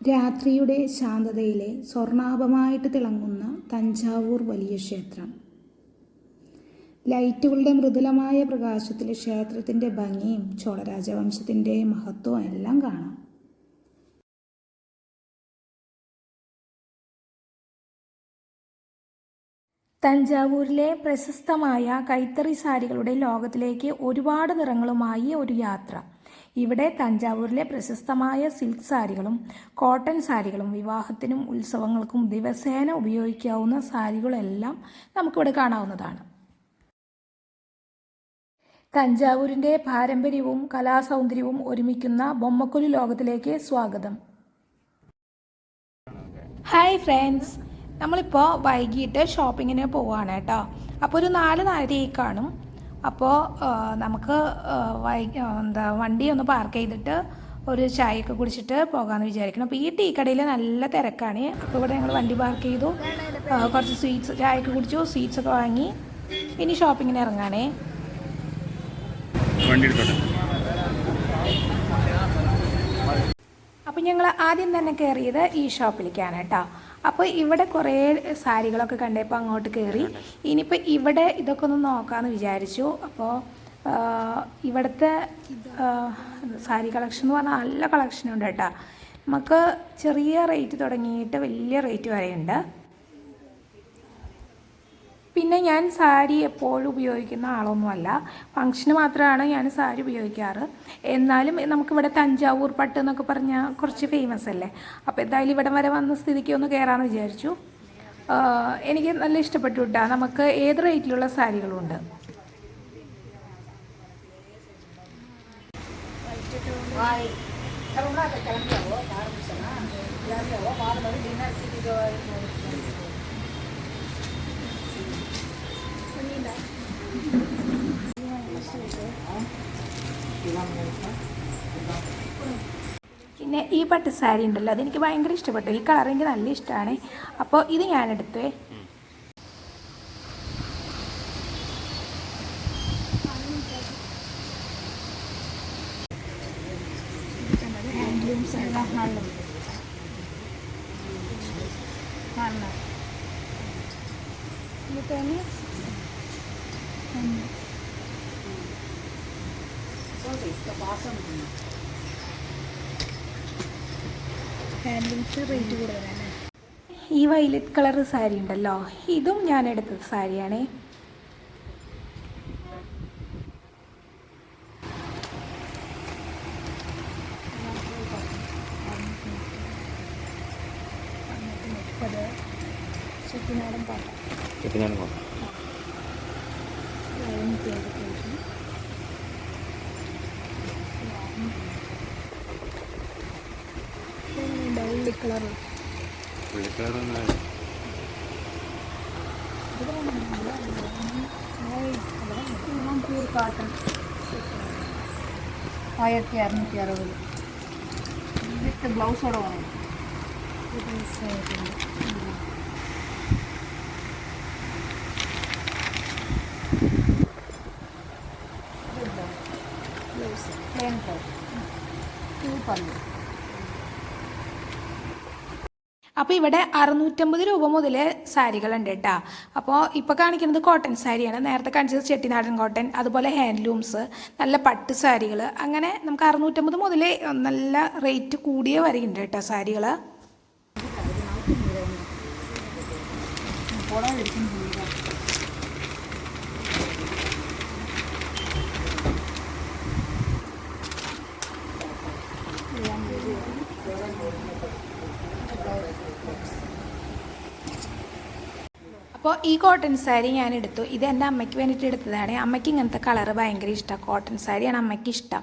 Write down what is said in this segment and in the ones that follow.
രാത്രിയുടെ ശാന്തതയിലെ സ്വർണാഭമായിട്ട് തിളങ്ങുന്ന തഞ്ചാവൂർ വലിയ ക്ഷേത്രം. ലൈറ്റുകളുടെ മൃദുലമായ പ്രകാശത്തിൽ ക്ഷേത്രത്തിന്റെ ഭംഗിയും ചോളരാജവംശത്തിന്റെ മഹത്വവും എല്ലാം കാണാം. തഞ്ചാവൂരിലെ പ്രശസ്തമായ കൈത്തറി സാരികളുടെ ലോകത്തിലേക്ക് ഒരുപാട് നിറങ്ങളുമായി ഒരു യാത്ര. ഇവിടെ തഞ്ചാവൂരിലെ പ്രശസ്തമായ സിൽക്ക് സാരികളും കോട്ടൺ സാരികളും വിവാഹത്തിനും ഉത്സവങ്ങൾക്കും ദിവസേന ഉപയോഗിക്കാവുന്ന സാരികളെല്ലാം നമുക്കിവിടെ കാണാവുന്നതാണ്. തഞ്ചാവൂരിന്റെ പാരമ്പര്യവും കലാസൗന്ദര്യവും ഒരുമിക്കുന്ന ബൊമ്മക്കുലി ലോകത്തിലേക്ക് സ്വാഗതം. ഹായ് ഫ്രണ്ട്സ് നമ്മളിപ്പോൾ വൈകിട്ട് ഷോപ്പിങ്ങിന് പോവുകയാണ് കേട്ടോ. അപ്പോൾ ഒരു നാല് നാലരയായി കാണും. അപ്പോൾ നമുക്ക് വൈ എന്താ വണ്ടി ഒന്ന് പാർക്ക് ചെയ്തിട്ട് ഒരു ചായയൊക്കെ കുടിച്ചിട്ട് പോകാമെന്ന് വിചാരിക്കണം അപ്പോൾ ഈ ടീ കടയിൽ നല്ല തിരക്കാണ്. അപ്പോൾ ഇവിടെ ഞങ്ങൾ വണ്ടി പാർക്ക് ചെയ്തു. കുറച്ച് സ്വീറ്റ്സ് ചായയൊക്കെ കുടിച്ചു സ്വീറ്റ്സ് ഒക്കെ വാങ്ങി. ഇനി ഷോപ്പിങ്ങിന് ഇറങ്ങാണേ. അപ്പം അപ്പോൾ ഞങ്ങൾ ആദ്യം തന്നെ കയറിയത് ഈ ഷോപ്പിലേക്കാണ് കേട്ടോ. അപ്പോൾ ഇവിടെ കുറേ സാരികളൊക്കെ കണ്ടപ്പോൾ അങ്ങോട്ട് കയറി ഇനിയിപ്പോൾ ഇവിടെ ഇതൊക്കെ ഒന്ന് നോക്കാമെന്ന് വിചാരിച്ചു. അപ്പോൾ ഇവിടുത്തെ സാരി കളക്ഷൻ എന്ന് പറഞ്ഞാൽ നല്ല കളക്ഷൻ ഉണ്ട് കേട്ടോ. നമുക്ക് ചെറിയ റേറ്റ് തുടങ്ങിയിട്ട് വലിയ റേറ്റ് വരെയുണ്ട്. പിന്നെ ഞാൻ സാരി എപ്പോഴും ഉപയോഗിക്കുന്ന ആളൊന്നുമല്ല. ഫംഗ്ഷന് മാത്രമാണ് ഞാൻ സാരി ഉപയോഗിക്കാറ്. എന്നാലും നമുക്കിവിടെ തഞ്ചാവൂർ പട്ട് എന്നൊക്കെ പറഞ്ഞാൽ കുറച്ച് ഫേമസ് അല്ലേ? അപ്പോൾ എന്തായാലും ഇവിടം വരെ വന്ന സ്ഥിതിക്ക് ഒന്ന് കയറാമെന്ന് വിചാരിച്ചു. എനിക്ക് നല്ല ഇഷ്ടപ്പെട്ടു കേട്ടോ നമുക്ക് ഏത് റേറ്റിലുള്ള സാരികളുണ്ട്? പിന്നെ ഈ പട്ട് സാരി ഉണ്ടല്ലോ അതെനിക്ക് ഭയങ്കര ഇഷ്ടപ്പെട്ടു. ഈ കളർ എനിക്ക് നല്ല ഇഷ്ടമാണ്. അപ്പോൾ ഇത് ഞാനെടുത്തേ. ഈ വൈലറ്റ് കളർ സാരി ഉണ്ടല്ലോ ഇതും ഞാൻ എടുത്ത സാരിയാണേ ചെട്ടിനാടൻ പാട്ടാടൻ കളർ പുള്ളിക്കാരൊന്നും പ്യൂർ കോട്ടൺ ആയിരത്തി അറുന്നൂറ്റി അറുപത് വിത്ത് ബ്ലൗസോടെ വേണം പ്ലെയിൻ ബ്ലൗസ് ടൂ പല്ലു അപ്പോൾ ഇവിടെ അറുന്നൂറ്റമ്പത് രൂപ മുതൽ സാരികളുണ്ട് കേട്ടോ അപ്പോൾ ഇപ്പോൾ കാണിക്കുന്നത് കോട്ടൺ സാരിയാണ്. നേരത്തെ കാണിച്ചത് ചെട്ടിനാടൻ കോട്ടൺ അതുപോലെ ഹാൻഡ്ലൂംസ് നല്ല പട്ട് സാരികൾ അങ്ങനെ നമുക്ക് അറുന്നൂറ്റമ്പത് മുതൽ നല്ല റേറ്റ് കൂടിയ വരെയുണ്ട് കേട്ടോ സാരികൾ പുടവ അപ്പോൾ ഈ കോട്ടൺ സാരി ഞാൻ എടുത്തു. ഇത് എന്റെ അമ്മയ്ക്ക് വേണ്ടിയിട്ട് എടുത്തതാണ്. അമ്മയ്ക്ക് ഇങ്ങനത്തെ കളർ ഭയങ്കര ഇഷ്ടമാണ് കോട്ടൺ സാരിയാണ് അമ്മയ്ക്ക് ഇഷ്ടം.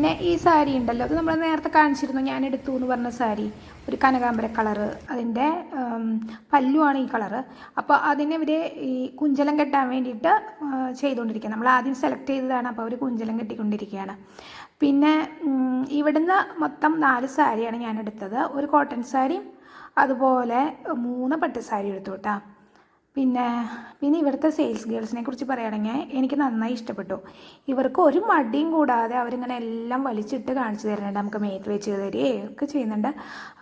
പിന്നെ ഈ സാരി ഉണ്ടല്ലോ അത് നമ്മൾ നേരത്തെ കാണിച്ചിരുന്നു ഞാൻ എടുത്തു എന്ന് പറഞ്ഞ സാരി. ഒരു കനകാംബര കളറ് അതിന്റെ പല്ലുവാണ് ഈ കളറ്. അപ്പോൾ അതിനെ ഇവർ ഈ കുഞ്ചലം കെട്ടാൻ വേണ്ടിയിട്ട് ചെയ്തുകൊണ്ടിരിക്കുക നമ്മൾ ആദ്യം സെലക്ട് ചെയ്തതാണ് അപ്പോൾ അവർ കുഞ്ചലം കെട്ടിക്കൊണ്ടിരിക്കുകയാണ്. പിന്നെ ഇവിടുന്ന് മൊത്തം നാല് സാരിയാണ് ഞാൻ എടുത്തത്. ഒരു കോട്ടൺ സാരിയും അതുപോലെ മൂന്ന് പട്ട് സാരി എടുത്തു കേട്ടോ. പിന്നെ പിന്നെ ഇവിടുത്തെ സെയിൽസ് ഗേൾസിനെ കുറിച്ച് പറയുകയാണെങ്കിൽ എനിക്ക് നന്നായി ഇഷ്ടപ്പെട്ടു. ഇവർക്ക് ഒരു മടിയും കൂടാതെ അവരിങ്ങനെ എല്ലാം വലിച്ചിട്ട് കാണിച്ചു തരുന്നുണ്ട്. നമുക്ക് മേത്ത് വെച്ച് തരികയും ഒക്കെ ചെയ്യുന്നുണ്ട്.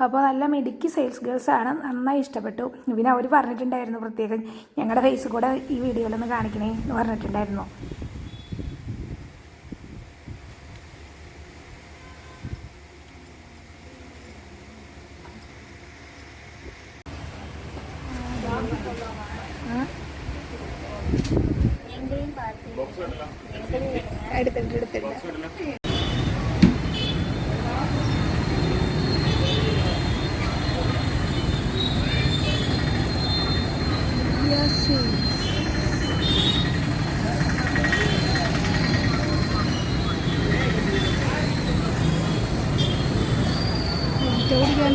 അപ്പോൾ നല്ല മിടുക്കി സെയിൽസ് ഗേൾസാണ് നന്നായി ഇഷ്ടപ്പെട്ടു. പിന്നെ അവർ പറഞ്ഞിട്ടുണ്ടായിരുന്നു പ്രത്യേകം ഞങ്ങളുടെ ഫേസ് കൂടെ ഈ വീഡിയോയിലൊന്ന് കാണിക്കണേ എന്ന് പറഞ്ഞിട്ടുണ്ടായിരുന്നു. എടുത്തിട്ട്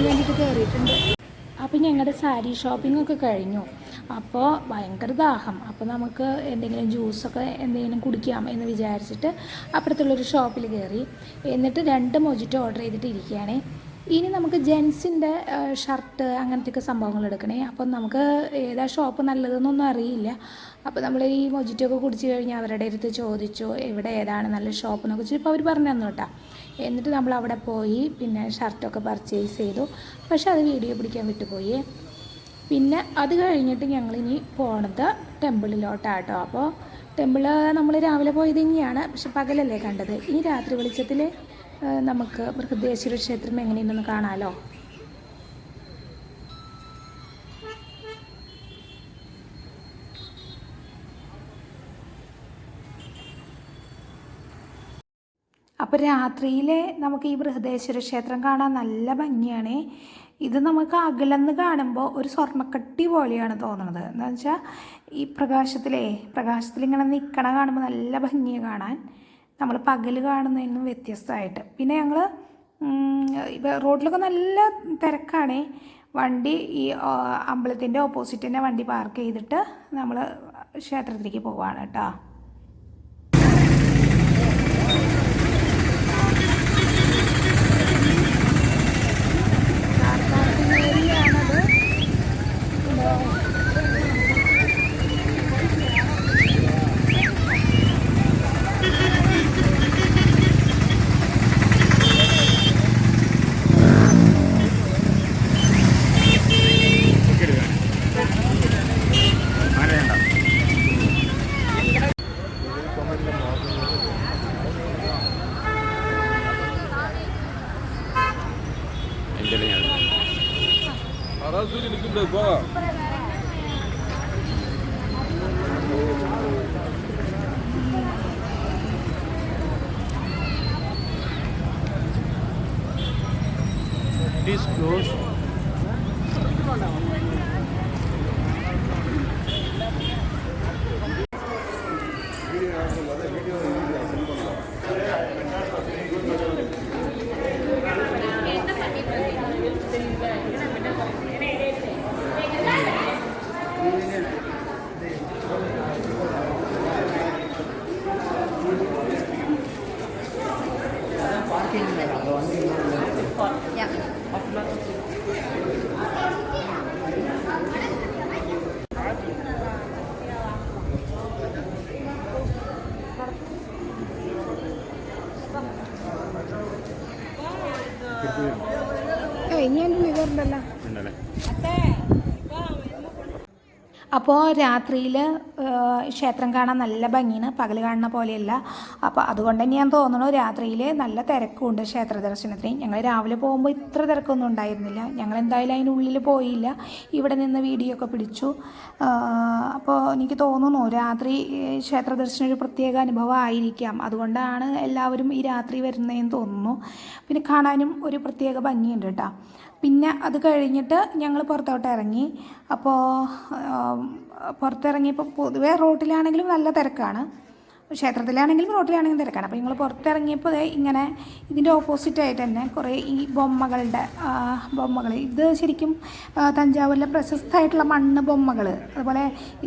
വേണ്ടിയിട്ട് കയറിയിട്ടുണ്ട് അപ്പം ഞങ്ങളുടെ സാരി ഷോപ്പിംഗ് ഒക്കെ കഴിഞ്ഞു അപ്പോൾ ഭയങ്കര ദാഹം. അപ്പോൾ നമുക്ക് എന്തെങ്കിലും ജ്യൂസൊക്കെ എന്തെങ്കിലും കുടിക്കാം എന്ന് വിചാരിച്ചിട്ട് അപ്പുറത്തുള്ളൊരു ഷോപ്പിൽ കയറി. എന്നിട്ട് രണ്ട് മൊജിറ്റോ ഓർഡർ ചെയ്തിട്ട് ഇരിക്കുകയാണേ. ഇനി നമുക്ക് ജെൻസിന്റെ ഷർട്ട് അങ്ങനത്തെയൊക്കെ സംഭവങ്ങൾ എടുക്കണേ. അപ്പം നമുക്ക് ഏതാ ഷോപ്പ് നല്ലതെന്നൊന്നും അറിയില്ല. അപ്പോൾ നമ്മൾ ഈ മൊജിറ്റോ ഒക്കെ കുടിച്ച് കഴിഞ്ഞാൽ അവരുടെ അടുത്ത് ചോദിച്ചു എവിടെ ഏതാണ് നല്ല ഷോപ്പ് എന്നൊക്കെ ചോദിച്ചപ്പോൾ അവർ പറഞ്ഞു തന്നു കേട്ടോ. എന്നിട്ട് നമ്മൾ അവിടെ പോയി പിന്നെ ഷർട്ടൊക്കെ പർച്ചേസ് ചെയ്തു. പക്ഷെ അത് വീഡിയോ പിടിക്കാൻ വിട്ടുപോയി. പിന്നെ അത് കഴിഞ്ഞിട്ട് ഞങ്ങളിനി പോണത് ടെമ്പിളിലോട്ടാട്ടോ. അപ്പോൾ ടെമ്പിൾ നമ്മൾ രാവിലെ പോയത് തന്നെയാണ് പക്ഷെ പകലല്ലേ കണ്ടത്? ഇനി രാത്രി വെളിച്ചത്തിൽ നമുക്ക് ബൃഹദേശ്വര ക്ഷേത്രം എങ്ങനെയുണ്ടെന്ന് കാണാമല്ലോ അപ്പോൾ രാത്രിയിൽ നമുക്ക് ഈ ബൃഹദേശ്വര ക്ഷേത്രം കാണാൻ നല്ല ഭംഗിയാണ്. ഇത് നമുക്ക് അകലെന്ന് കാണുമ്പോൾ ഒരു സ്വർണക്കട്ടി പോലെയാണ് തോന്നുന്നത് എന്താ വെച്ചാൽ ഈ പ്രകാശത്തിലേ പ്രകാശത്തിൽ ഇങ്ങനെ നിൽക്കണ കാണുമ്പോൾ നല്ല ഭംഗിയാണ് കാണാൻ. നമ്മൾ പകൽ കാണുന്നതിനും വ്യത്യസ്തമായിട്ട്. പിന്നെ ഞങ്ങൾ റോഡിലൊക്കെ നല്ല തിരക്കാണ്. വണ്ടി ഈ അമ്പലത്തിന്റെ ഓപ്പോസിറ്റ് തന്നെ വണ്ടി പാർക്ക് ചെയ്തിട്ട് നമ്മൾ ക്ഷേത്രത്തിലേക്ക് പോവാണ് കേട്ടോ. அதான் சூரிய நிற்க முடியாது போ ഏയ് ഞാൻ വിവരണ്ടല്ലോ ഉണ്ടല്ലേ? അപ്പോൾ രാത്രിയിൽ ക്ഷേത്രം കാണാൻ നല്ല ഭംഗിയാണ് പകൽ കാണുന്ന പോലെയല്ല. അപ്പോൾ അതുകൊണ്ട് തന്നെ ഞാൻ തോന്നുന്നു രാത്രിയിൽ നല്ല തിരക്കുണ്ട് ക്ഷേത്ര ദർശനത്തിന്. ഞങ്ങൾ രാവിലെ പോകുമ്പോൾ ഇത്ര തിരക്കൊന്നും ഉണ്ടായിരുന്നില്ല. ഞങ്ങൾ എന്തായാലും അതിനുള്ളിൽ പോയില്ല. ഇവിടെ നിന്ന് വീഡിയോ ഒക്കെ പിടിച്ചു അപ്പോൾ എനിക്ക് തോന്നുന്നു രാത്രി ക്ഷേത്ര ദർശനം ഒരു പ്രത്യേക അനുഭവം ആയിരിക്കാം. അതുകൊണ്ടാണ് എല്ലാവരും ഈ രാത്രി വരുന്നതെന്ന് തോന്നുന്നു. പിന്നെ കാണാനും ഒരു പ്രത്യേക ഭംഗിയുണ്ട് കേട്ടോ. പിന്നെ അത് കഴിഞ്ഞിട്ട് ഞങ്ങൾ പുറത്തോട്ട് ഇറങ്ങി. അപ്പോൾ പുറത്തിറങ്ങിയപ്പോൾ പൊതുവേ റോട്ടിലാണെങ്കിലും നല്ല തിരക്കാണ്. ക്ഷേത്രത്തിലാണെങ്കിലും റോട്ടിലാണെങ്കിലും തിരക്കാണ്. അപ്പോൾ ഞങ്ങൾ പുറത്തിറങ്ങിയപ്പോൾ ഇങ്ങനെ ഇതിന്റെ ഓപ്പോസിറ്റായിട്ട് തന്നെ കുറേ ഈ ബൊമ്മകളുടെ ബൊമ്മകൾ ഇത് ശരിക്കും തഞ്ചാവൂരിലെ പ്രശസ്തമായിട്ടുള്ള മണ്ണ് ബൊമ്മകൾ അതുപോലെ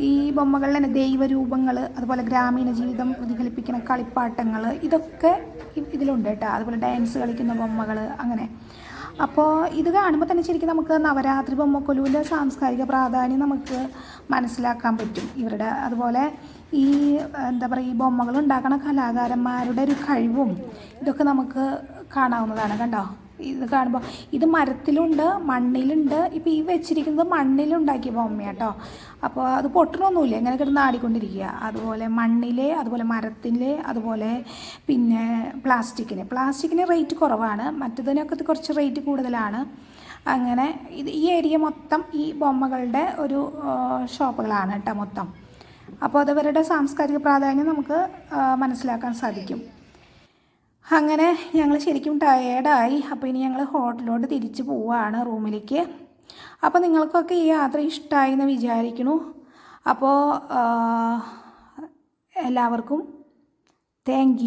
ഈ ബൊമ്മകളിൽ തന്നെ ദൈവരൂപങ്ങൾ അതുപോലെ ഗ്രാമീണ ജീവിതം പ്രതിഫലിപ്പിക്കുന്ന കളിപ്പാട്ടങ്ങൾ ഇതൊക്കെ ഇതിലുണ്ട് കേട്ടോ. അതുപോലെ ഡാൻസ് കളിക്കുന്ന ബൊമ്മകൾ അങ്ങനെ. അപ്പോൾ ഇത് കാണുമ്പോൾ തന്നെ ശരിക്കും നമുക്ക് നവരാത്രി ബൊമ്മക്കൊലുവിന്റെ സാംസ്കാരിക പ്രാധാന്യം നമുക്ക് മനസ്സിലാക്കാൻ പറ്റും. ഇവരുടെ അതുപോലെ ഈ എന്താ പറയുക ഈ ബൊമ്മകൾ ഉണ്ടാക്കുന്ന കലാകാരന്മാരുടെ ഒരു കഴിവും ഇതൊക്കെ നമുക്ക് കാണാവുന്നതാണ്. കണ്ടോ? ഇത് കാണുമ്പോൾ ഇത് മരത്തിലുണ്ട് മണ്ണിലുണ്ട്. ഇപ്പോൾ ഈ വെച്ചിരിക്കുന്നത് മണ്ണിലുണ്ടാക്കിയ ബൊമ്മയാട്ടോ അപ്പോൾ അത് പൊട്ടണമൊന്നുമില്ല ഇങ്ങനെ കിടന്ന് ആടിക്കൊണ്ടിരിക്കുക. അതുപോലെ മണ്ണിലെ അതുപോലെ മരത്തിലെ അതുപോലെ പിന്നെ പ്ലാസ്റ്റിക്കിന്. പ്ലാസ്റ്റിക്കിന് റേറ്റ് കുറവാണ്. മറ്റതിനൊക്കെ കുറച്ച് റേറ്റ് കൂടുതലാണ്. അങ്ങനെ ഇത് ഈ ഏരിയ മൊത്തം ഈ ബൊമ്മകളുടെ ഒരു ഷോപ്പുകളാണ് കേട്ടോ മൊത്തം. അപ്പോൾ അതവരുടെ സാംസ്കാരിക പ്രാധാന്യം നമുക്ക് മനസ്സിലാക്കാൻ സാധിക്കും. അങ്ങനെ ഞങ്ങൾ ശരിക്കും ടയേർഡായി അപ്പോൾ ഇനി ഞങ്ങൾ ഹോട്ടലിലോട്ട് തിരിച്ചു പോവുകയാണ് റൂമിലേക്ക്. അപ്പോൾ നിങ്ങൾക്കൊക്കെ ഈ യാത്ര ഇഷ്ടമായി എന്ന് വിചാരിക്കുന്നു അപ്പോൾ എല്ലാവർക്കും താങ്ക്